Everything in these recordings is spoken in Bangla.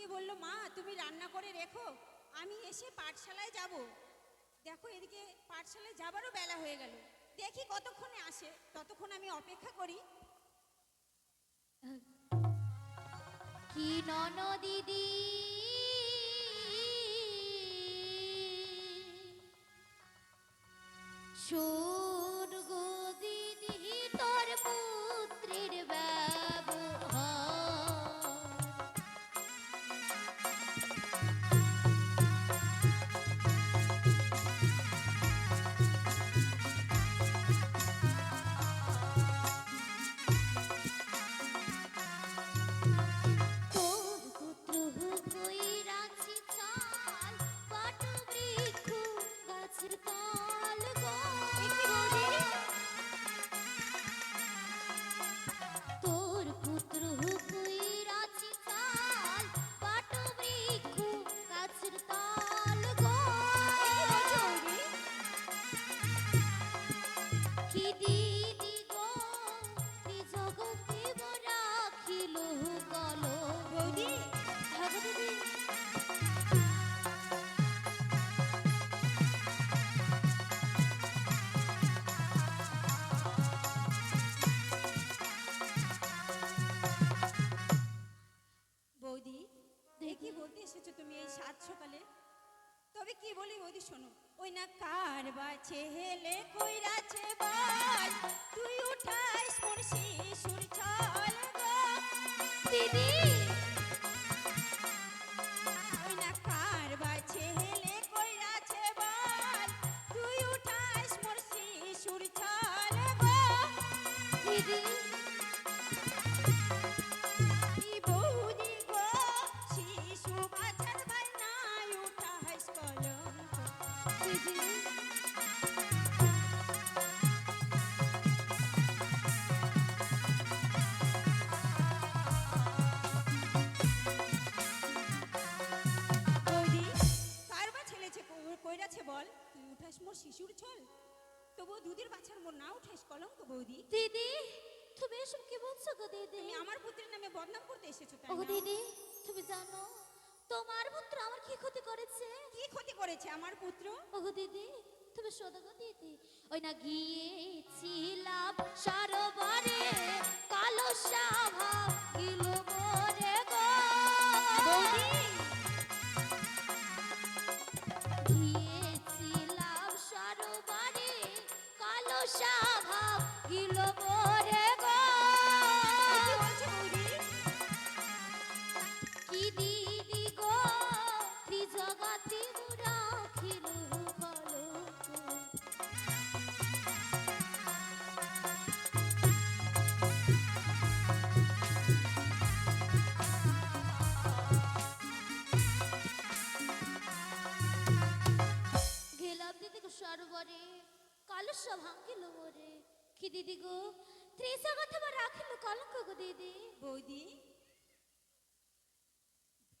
থেকে বলল, মা, তুমি রান্না করে রেখো, আমি এসে পাঠশালায় যাব। দেখো, এদিকে পাঠশালায় যাবারও বেলা হয়ে গেল। দেখি কতক্ষণে আসে, ততক্ষণ আমি অপেক্ষা করি। কি নন দিদি? শোন কি শোনো? ওই না কার বাছে হেলে কইরাছে বল তুই উঠাইস তবু দুধের বাছার মোর না উঠাইস কলঙ্ক বৌদি। দিদি তুমি এসব কি বলছো গো দিদি? তুমি আমার পুত্রের নামে বদনাম করতে এসেছ তাই ও দিদি তুমি জানো তোমার পুত্র আমার কি ক্ষতি করেছে? কি ক্ষতি করেছে আমার পুত্র? ও দিদি তুমি শোনো গো দিদি। ওই না গিয়েছিলাম সরোবরে কালো সাভা গিল মোরে গো। গিয়েছিলাম কালো সাভা দিদি গো। ত্রিজগতি বা রাখিল কলঙ্ক গো দিদি। বৌদি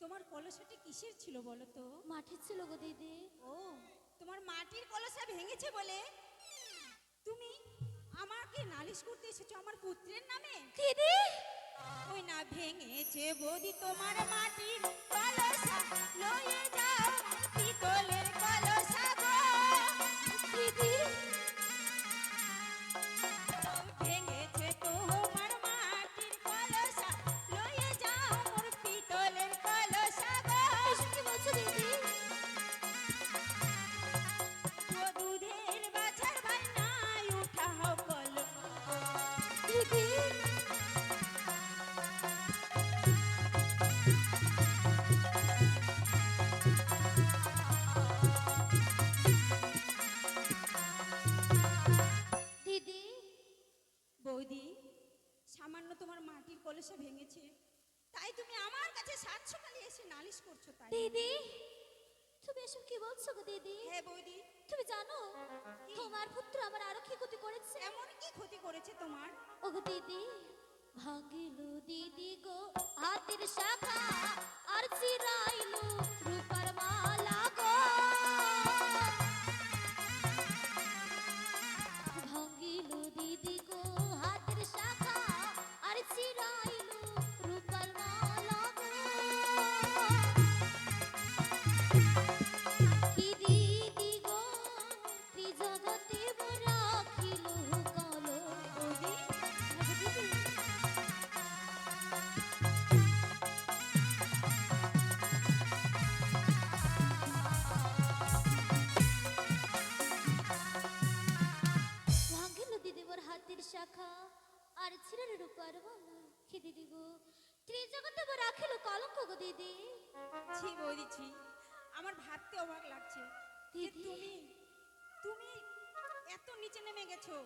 তোমার কলসাটি কিসের ছিল বলো তো? মাঠে ছিল গো দিদি। ও তোমার মাটির কলসা ভেঙেছে বলে? তুমি আমাকে নালিশ করতে এসেছ আমার পুত্রের নামে? দিদি! ওই না ভেঙেছে বৌদি তোমার মাটির কলসা। লয়ে যাও পিতলের কলসা। বৌদি সামান্য তোমার মাটির কলসা ভেঙেছে। তাই তুমি আমার কাছে সাত সকালে এসে নালিশ করছ তাই দিদি তুমি এসব কি বলছো গো দিদি? হ্যাঁ বৌদি। তুমি জানো তোমার পুত্র আমার আরও কি ক্ষতি করেছে? এমন কি ক্ষতি করেছে তোমার? ও গো দিদি ভাঙিল দিদি গো হাতের শাখা আর চিরাইল দিদি। ছি বৌদি ছি। আমার ভাবতে অবাক লাগছে যে তুমি তুমি এত নিচে নেমে গেছো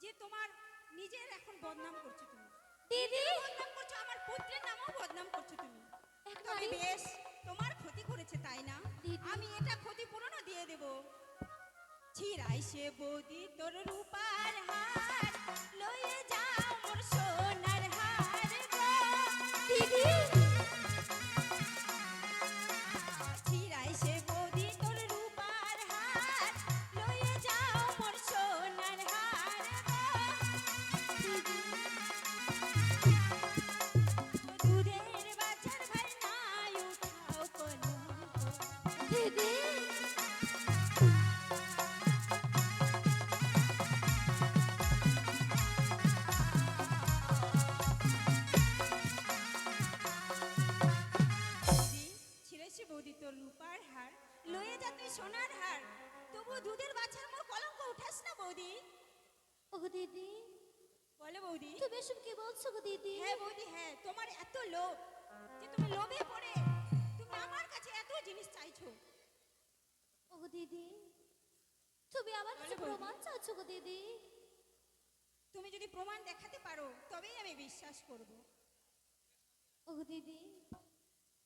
যে তোমার নিজের এখন বদনাম করছ তুমি। দিদি? বদনাম করছ আমার পুত্রের নামও বদনাম করছ তুমি। তবে বেশ তোমার ক্ষতি করেছে তাই না? আমি এটা ক্ষতিপূরণও দিয়ে দেব। ছিড়াই সে বৌদি তোর রূপার হার। লয়ে যাও মোর সোনার লোভে পড়ে। তুমি আমার কাছে এত জিনিস চাইছো। ও দিদি তুমি আমার কাছে প্রমাণ চাচ্ছো গো দিদি। তুমি যদি প্রমাণ দেখাতে পারো তবেই আমি বিশ্বাস করব। ও দিদি।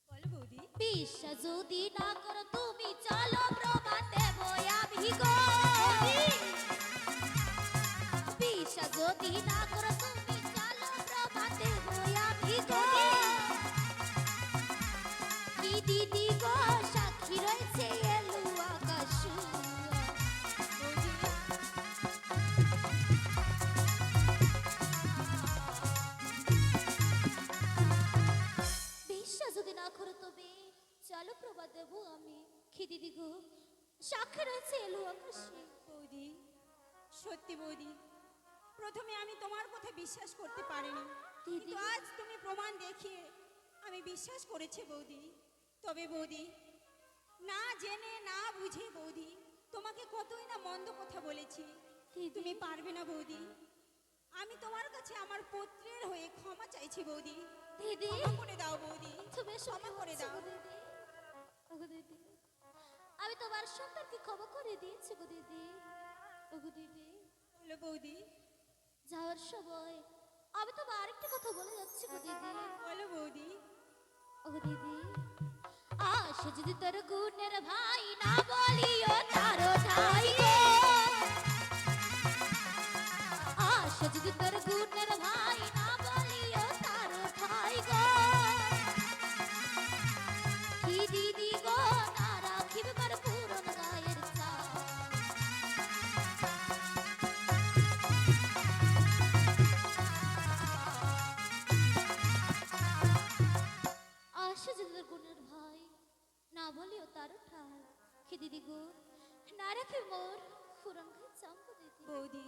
বলো বৌদি। বিশ্বাস যদি না করো তুমি চলো প্রমাণ দেব আমি গো। বিশ্বাস যদি না করো তুমি চলো প্রমাণ দেব আমি গো। প্রবাদ দেব আমি। কি দিদি গো সাক্ষী রয়েছে এলু আকাশে। বৌদি সত্যি বৌদি প্রথমে আমি তোমার কথা বিশ্বাস করতে পারিনি। কিন্তু আজ তুমি প্রমাণ দেখিয়ে আমি বিশ্বাস করেছি বৌদি। তবে বৌদি না জেনে না বুঝে বৌদি তোমাকে কতই না মন্দ কথা বলেছি। তুমি পারবে না বৌদি। আমি তোমার কাছে আমার পুত্রের হয়ে ক্ষমা চাইছি বৌদি। দিদি? ক্ষমা করে দাও বৌদি। তুমি এসব ক্ষমা করে দাও। দিদি। আমি তোমার সন্তানকে ক্ষমা করে দিয়েছি গো দিদি। ওগো দিদি। বলো বৌদি। যাওয়ার সময় আমি তোমার আরেকটা কথা বলে যাচ্ছি গো দিদি। বলো বৌদি। ওগো দিদি। আশা যদি তোর গুণের ভাই না বলিও তার ঠাই গো। আশা যদি ভাই রাখে মোর গায়ে চাম্প দিদি। বৌদি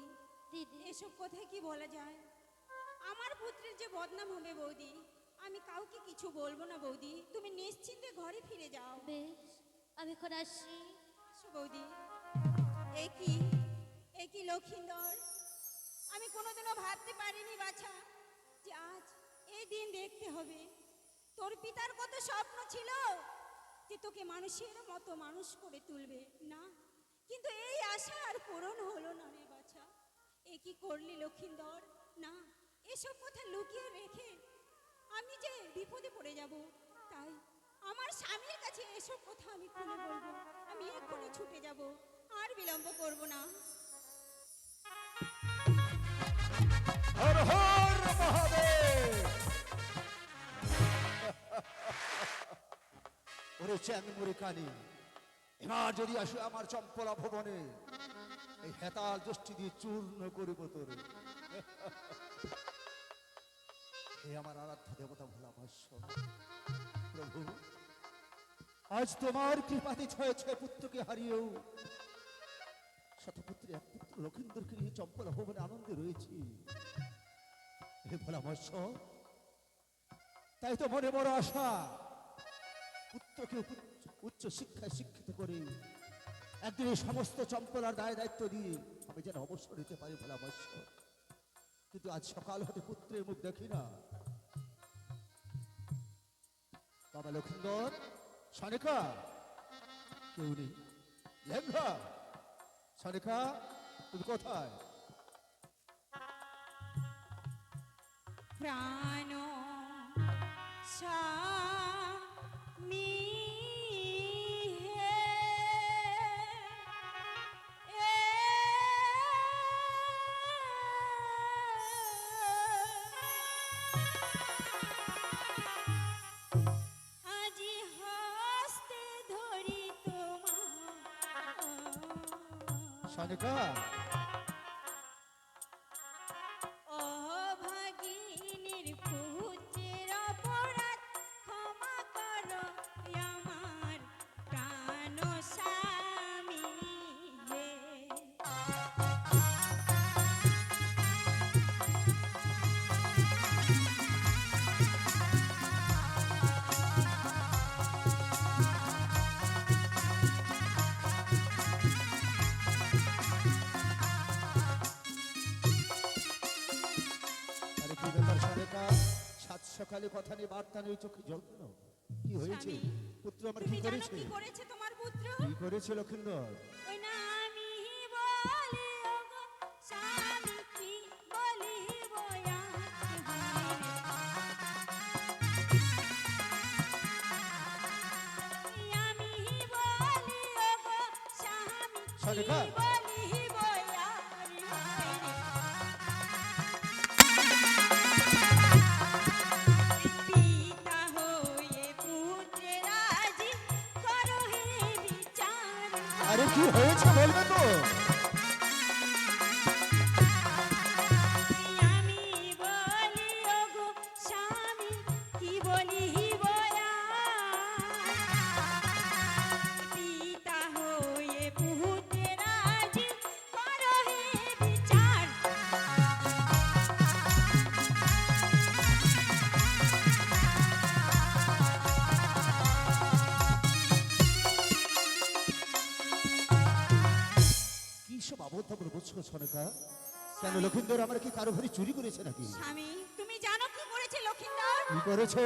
দিদি। এসব কথায় কি বলা যায়? আমার পুত্রের যে বদনাম হবে বৌদি আমি কাউকে কিছু বলব না বৌদি। তুমি নিশ্চিন্তে ঘরে ফিরে যাও। বেশ আমি এখন আসি। আসো বৌদি। একই একই লক্ষিন্দর আমি কোনোদিনও ভাবতে পারিনি বাছা যে আজ এই দিন দেখতে হবে। তোর পিতার কত স্বপ্ন ছিল? যে তোকে মানুষের মতো মানুষ করে তুলবে। না কিন্তু এই আশা আর পূরণ হলো না রে বাছা। এ কি করলি লক্ষিন্দর? না, এসব কথা লুকিয়ে রেখে আমি যে বিপদে পড়ে যাব, তাই আমার স্বামীর কাছে এসব কথা আমি খুলে বলব। আমি এক্ষুনি ছুটে যাব, আর বিলম্ব করব না। ওরে কানি এবার যদি আসে আমার চম্পলা ভবনে, এই হেতাল দৃষ্টি দিয়ে চূর্ণ করিব তোর। হে আমার আরাধ্য দেবতা প্রভু, আজ তোমার কৃপাতে পুত্রকে হারিয়েও। শতপুত্রী এক পুত্র লক্ষিন্দরকে নিয়ে চম্পলা ভবনে আনন্দে রয়েছি। হে ভোলা তাই তো মনে বড় আশা, পুত্রকে উপ- উচ্চ শিক্ষায় শিক্ষিত করে একদিন এই সমস্ত চম্পলার দায় দায়িত্ব দিয়ে আমি যেন অবসর নিতে পারি ভোলা মৎস্য কিন্তু আজ সকাল হতে পুত্রের মুখ দেখি না। বাবা লক্ষিন্দর, সনিকা, কেউ নেই। লেঙ্গা সনিকা, তুমি কোথায়? প্রাণ স্বামী সনিকা অভাগিনীর চোখে জল কেন কি হয়েছে? পুত্র আমার কি করেছে? কি করেছে তোমার পুত্র? কি করেছে লক্ষিন্দর? না আমি বলি বলবে আমার কি কারও ঘরে চুরি করেছে নাকি? স্বামী তুমি জানো কি করেছে লক্ষিন্দর? কি করেছে?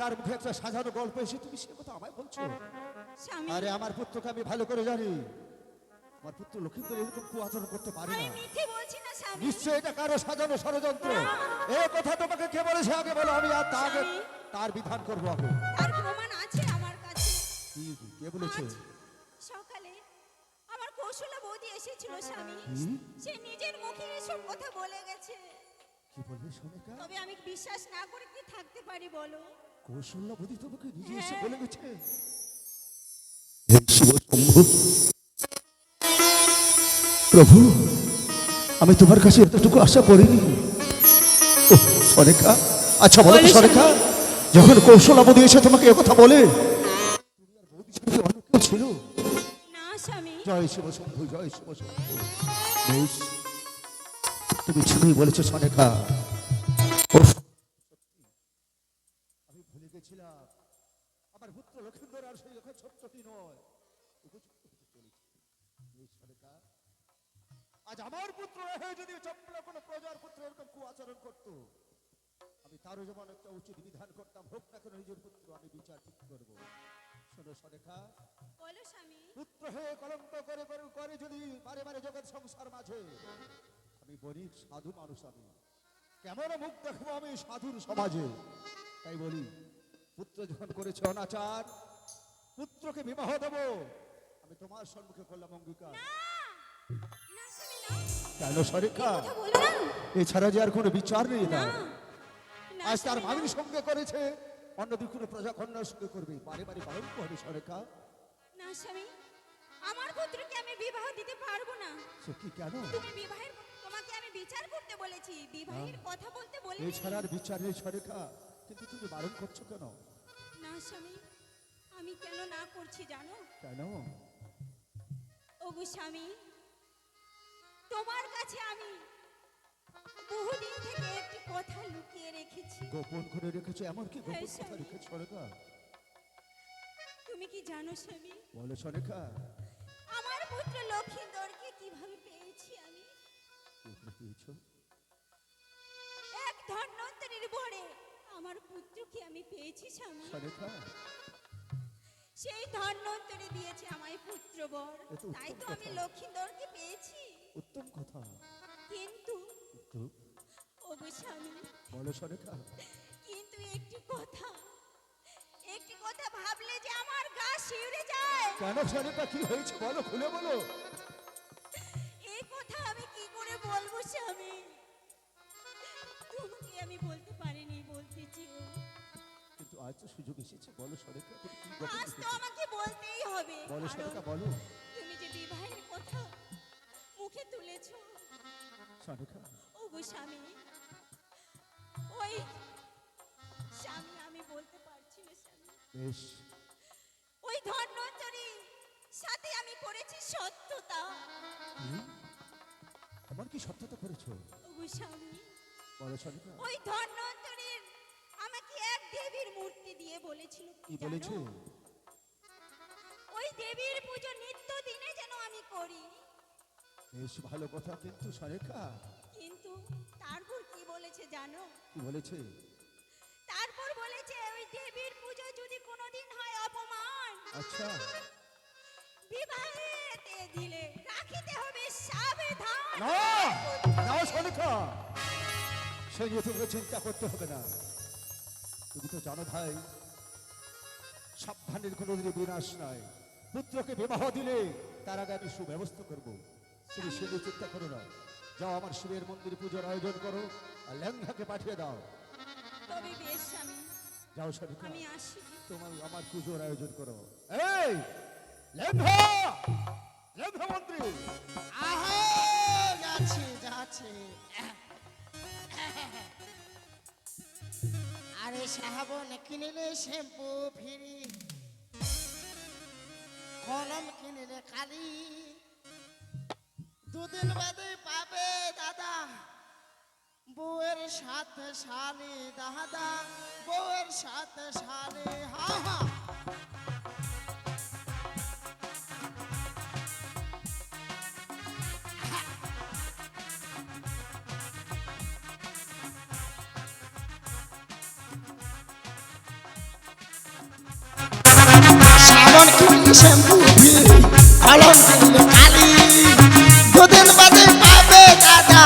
কার মুখে একটা সাজানো গল্প এসে তুমি সে কথা আমায় বলছো? আরে আমার পুত্রকে আমি ভালো করে জানি। আমার পুত্র লক্ষিন্দর এরকম কুয়াচরণ করতে পারে আমি না বলছি না স্বামী। নিশ্চয় এটা কারও সাজানো ষড়যন্ত্র। এ কথা তোমাকে কে বলেছে আগে বলো আমি আর তার স্বামী। তার বিধান করব আগে। তার প্রমাণ আছে আমার কাছে। কি কে বলেছে? সকালে আমার কৌশলা বৌদি এসেছিল স্বামী। সে নিজের মুখে এসব কথা বলে গেছে। কি বলবে সোনিকা? তবে আমি বিশ্বাস না করে কি থাকতে পারি বলো? কৌশল্য তোমাকে নিজে এসে হ্যাঁ। বলে গেছে। প্রভু আমি তোমার কাছে এতটুকু আশা করিনি। সরেখা। আচ্ছা বলো তো সরেখা যখন কৌশল কৌশলাবধি এসে তোমাকে কথা বলে? ছিল? জয় শিব শম্ভু জয় শিব শম্ভু। তুমি ঠিকই বলেছ সনেখা ভুলে আমার পুত্র লক্ষিন্দর আর সেই রকম ছোট্টটি নয়। সনেকা, আজ আমার পুত্র হয়ে যদি চপ্পলা কোনো প্রজার পুত্র এরকম কুআচরণ করতো আমি তারও যেমন একটা উচিত বিধান করতাম হোক না কেন নিজের পুত্র আমি বিচার ঠিক করব। শোনো সরেখা বলো স্বামী। পুত্র হয়ে কলঙ্ক করে করে করে যদি বারে বারে জগৎ সংসার মাঝে আমি গরিব সাধু মানুষ আমি। কেমন মুখ দেখব আমি সাধুর সমাজে? তাই বলি পুত্র যখন করেছে অনাচার পুত্রকে বিবাহ দেব। আমি তোমার সম্মুখে করলাম অঙ্গীকার। কেন সরেখা? না। এছাড়া যে আর কোনো বিচার নেই না। আজ তার মামির সঙ্গে করেছে। অন্যদিন কোনো প্রজা কন্যার সঙ্গে করবে। বারে বারে পালন করবে সরেখা। না স্বামী আমার পুত্রকে আমি বিবাহ দিতে পারব না। সে কি কেন? তুমি বিবাহের তোমাকে আমি বিচার করতে বলেছি। বিবাহের কথা বলতে বলেছি এছাড়া আর বিচার নেই সরেখা। কিন্তু তুমি বারণ করছ কেন? না স্বামী আমি কেন না করছি জানো? কেন? ওগো স্বামী তোমার কাছে আমি বহুদিন থেকে একটি কথা লুকিয়ে রেখেছি। গোপন করে রেখেছো? এমন কি গোপন হ্যাঁ, কথা। রেখেছো সরেখা? তুমি কি জানো স্বামী? বলো সরেখা। আমার পুত্র লক্ষিন্দরকে কীভাবে পেয়েছি আমি? পেয়েছ? এক ধন্বন্তরীর ভরে আমার পুত্রকে আমি পেয়েছি স্বামী? সরেখা সেই ধন্বন্তরী দিয়েছে আমায় পুত্র বর। এ তো তাই তো আমি কথা। লক্ষিন্দরকে পেয়েছি। উত্তম কথা। কিন্তু কিন্তু ওগো স্বামী। বলো সরেখা কিন্তু একটি কথা। একটি কথা ভাবলে যে আমার গা শিউরে যায়। কেন সরেখা কি হয়েছে? বলো খুলে বলো। এই কথা আমি কি করে বলব স্বামী? কিন্তু আজ তো সুযোগ এসেছে। বলো সরেখা তুমি কি গোপন আজ তো আমাকে বলতেই হবে। বলো সরেখা বলো। তুমি যে বিবাহের কথা মুখে তুলেছো। সরেখা ওগো স্বামী ওই স্বামী আমি বলতে পারছি না স্বামী। বেশ। ওই ধন্বন্তরী সাথে আমি করেছি সত্যতা? এমন কি সত্যতা করেছ? ওগো স্বামী বলো সরেখা ওই এক দেবীর মূর্তি দিয়ে বলেছিল কি? বলেছে? ওই দেবীর পুজো নিত্য দিনে যেন আমি করি। বেশ ভালো কথা কিন্তু সরেখা। কিন্তু তারপর কি বলেছে জানো? কি বলেছে? তারপর বলেছে ওই দেবীর পুজো যদি কোনোদিন হয় অপমান আচ্ছা। বিবাহেতে দিলে রাখিতে হবে সাবধান। না না সরেখা। সে নিয়ে তোকে চিন্তা করতে হবে না। তুমি তো জানো ভাই সাবধানের কোনোদিনই বিনাশ নাই। পুত্রকে বিবাহ দিলে তার আগে আমি সুব্যবস্থা করব। তুমি সে নিয়ে চিন্তা করো না। যাও আমার শিবের মন্দির পুজোর আয়োজন করো আর লেঙ্গাকে পাঠিয়ে দাও। তবে বেশ স্বামী। যাও আমি আসি। তোমার আমার পুজোর আয়োজন করো। এই লেঙ্গা লেঙ্গা মন্ত্রী আহো যাচ্ছি যাচ্ছি। আরে সাহাবন কিনিলে শ্যাম্পু ফিরি, কলম কিনিলে কালি। দুদিন বাদে পাবে দাদা, বউয়ের সাথে শালি দাদা, বউয়ের সাথে শালি, হা হা। শ্যাম্পু কলম কিনলে কালি দুদিন বাদে পাবে দাদা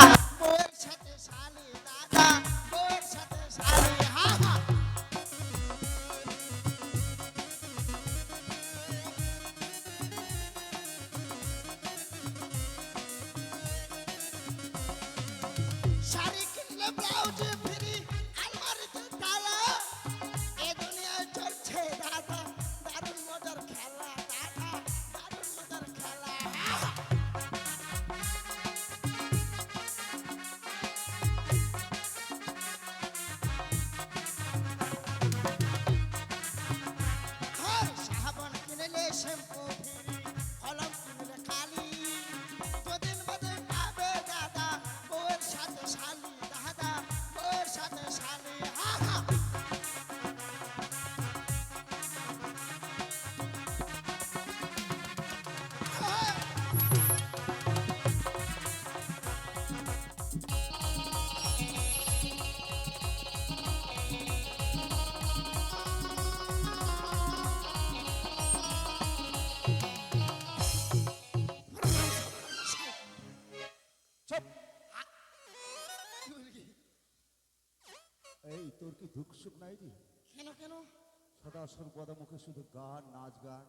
সদা সর্বদা মুখে শুধু গান নাচ গান।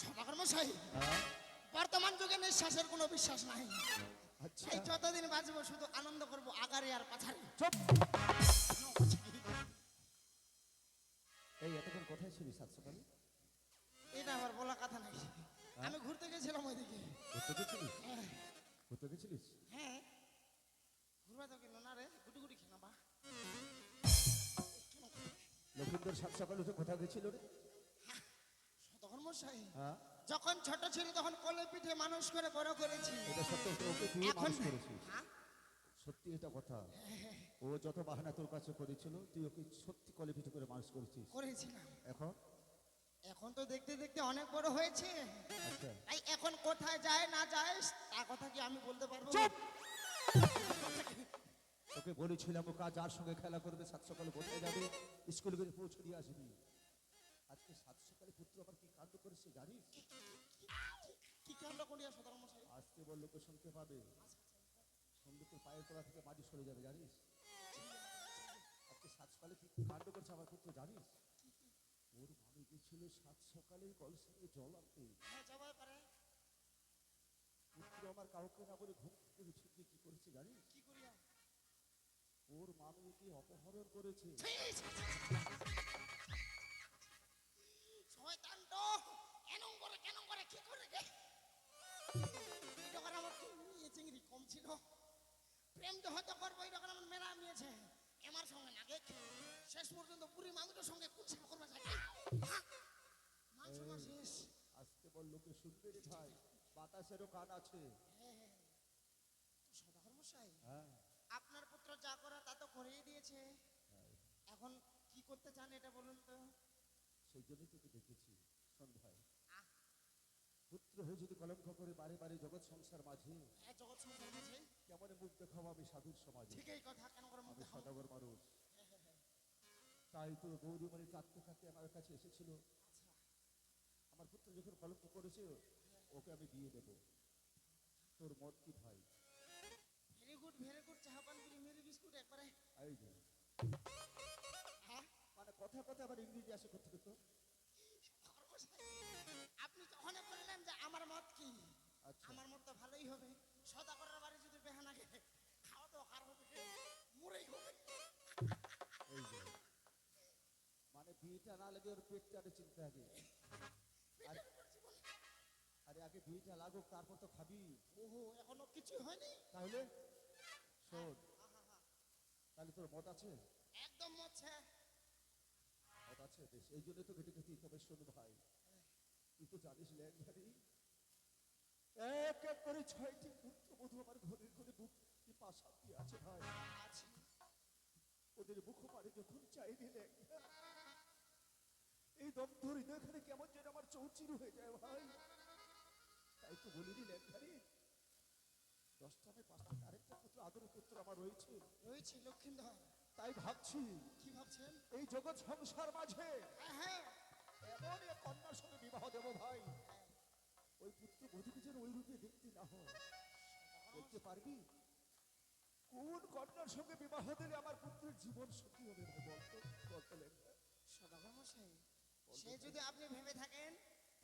সদাগর মশাই হ্যাঁ? বর্তমান যুগে নিঃশ্বাসের কোনো বিশ্বাস নাই। আচ্ছা। যতদিন বাঁচবো শুধু আনন্দ করব আগারে আর পাছারে। চুপ। এই এতক্ষণ কোথায় ছিলি সাত সকালে এটা আমার বলা কথা নাই। আমি ঘুরতে গেছিলাম ওইদিকে। ঘুরতে গেছিলিস? হ্যাঁ, ঘুরতে গেছিলিস? হ্যাঁ। ঘুরবা তো কেন? লক্ষিন্দর সাত সকালে উঠে কোথায় গেছিল রে? তখন হ্যাঁ? যখন ছোট ছিল তখন কোলে পিঠে মানুষ করে বড় করেছি। এটা সত্য ওকে তুই মানুষ করেছিস। হ্যাঁ? সত্যি এটা কথা। ও যত বাহানা তোর কাছে করেছিল তুই ওকে সত্যি কলে পিঠে করে মানুষ করেছিস। করেছিলাম। এখন? এখন তো দেখতে দেখতে অনেক বড় হয়েছে। আচ্ছা। তাই এখন কোথায় যায় না যায় তা কথা কি আমি বলতে পারব? চুপ! তোকে বলেছিলাম ও কাজ যার সঙ্গে খেলা করবে সাত সকালে কোথায় যাবে স্কুলে করে পৌঁছে দিয়ে আসবি। আজকে সাত সকালে পুত্র আবার কি কাণ্ড করেছে জানিস? কি কাণ্ড করিয়া সদর মশাই? আসতে বলল লোকে শুনতে পাবে। সন্ধ্যে তোর পায়ের তলা থেকে মাটি সরে যাবে জানিস? আজকে সাত সকালে কি কাণ্ড করছে আমার পুত্র জানিস? ওর মামি গেছিল সাত সকালে কলসে জল আনতে। হ্যাঁ পুত্র আমার কাউকে না বলে ঘুম থেকে গিয়ে কি করেছে জানিস? কি ওর মামিকে অপহরণ করেছে। শয়তান তো কেন করে কেন করে কি করে গে এই যখন আমার চিংড়ি কম ছিল। প্রেম তো হয়তো করব যখন আমার মেলা নিয়েছে। আমার সঙ্গে লাগে শেষ পর্যন্ত পুরি মানুষের সঙ্গে কুচ্ছা করবে যায় মাংস মার শেষ। আজকে বল লোকে শুনবে রে ভাই বাতাসেরও কান আছে সদাগর মশাই হ্যাঁ আপনার পুত্র যা করা তা তো করেই দিয়েছে। এখন কি করতে চান এটা বলুন তো। সেই জন্যই তোকে দেখেছি আহ। পুত্র হয়ে যদি কলঙ্ক করে বারে বারে জগৎ সংসার মাঝে হ্যাঁ জগৎ সংসার মাঝে। কেমন মুখ দেখাবো আমি সাধুর সমাজে? ঠিকই কথা কেন করে মুখে? সদাগর মানুষ। তাই তো গৌরীমণি কাঁদতে কাঁদতে আমার কাছে এসেছিল। আচ্ছা। আমার পুত্র যখন কলঙ্ক করেছে ওকে আমি দিয়ে দেব। তোর মত কি ভাই? গুড ভেরি গুড চাহা পান করি মেরি বিস্কুট একবারে। এই যে। হ্যাঁ? মানে কথা কথা আবার ইংরেজি আসে কোথেকে তো? আপনি তখন বললেন যে আমার মত কি? আচ্ছা। আমার মত তো ভালোই হবে। সদা করার বাড়ি যদি বেহানা গে খাওয়া তো কার হবে? গে? হবে। এই যে। মানে বিয়েটা না লাগে ওর পেটটা চিনতে আগে আরে আগে বিয়েটা লাগুক তারপর তো খাবি। ওহো এখনও কিছু হয়নি? তাহলে? শোন তাহলে তোর মত আছে? একদম মচ্ছে মত আছে? বেশ এই জন্য তো ঘেটে ঘেটে তবে শোন ভাই। তুই তো জানিস ল্যাংঘারি এক এক করে ছয়টি পুত্র বধূ আমার ঘরের ঘরে বুক কি পাশা দিয়ে আছে ভাই। আছে। ওদের মুখ পারে যখন চাই দিলে এই দগ্ধ হৃদয়খানে কেমন যেন আমার চৌচির হয়ে যায় ভাই। তাই তো বলিনি ল্যাংঘারি দশটা পাঁচটা আরেকটা পুত্র আদর পুত্র আমার রয়েছে। রয়েছে লক্ষ্মীন্দর তাই ভাবছি কি ভাবছেন? এই জগৎ সংসার মাঝে হ্যাঁ হ্যাঁ। এমন এক কন্যার সঙ্গে বিবাহ দেব ভাই। ওই পুত্র বধূকে যেন ওই রূপে দেখতে না হয়। বলতে পারবি? কোন কন্যার সঙ্গে বিবাহ দিলে আমার পুত্রের জীবন সুখী হবে বলতো বলতো লেখা। সে যদি আপনি ভেবে থাকেন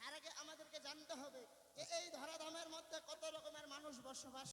তার আগে আমাদেরকে জানতে হবে যে এই ধরাধামের মধ্যে কত রকমের মানুষ বসবাস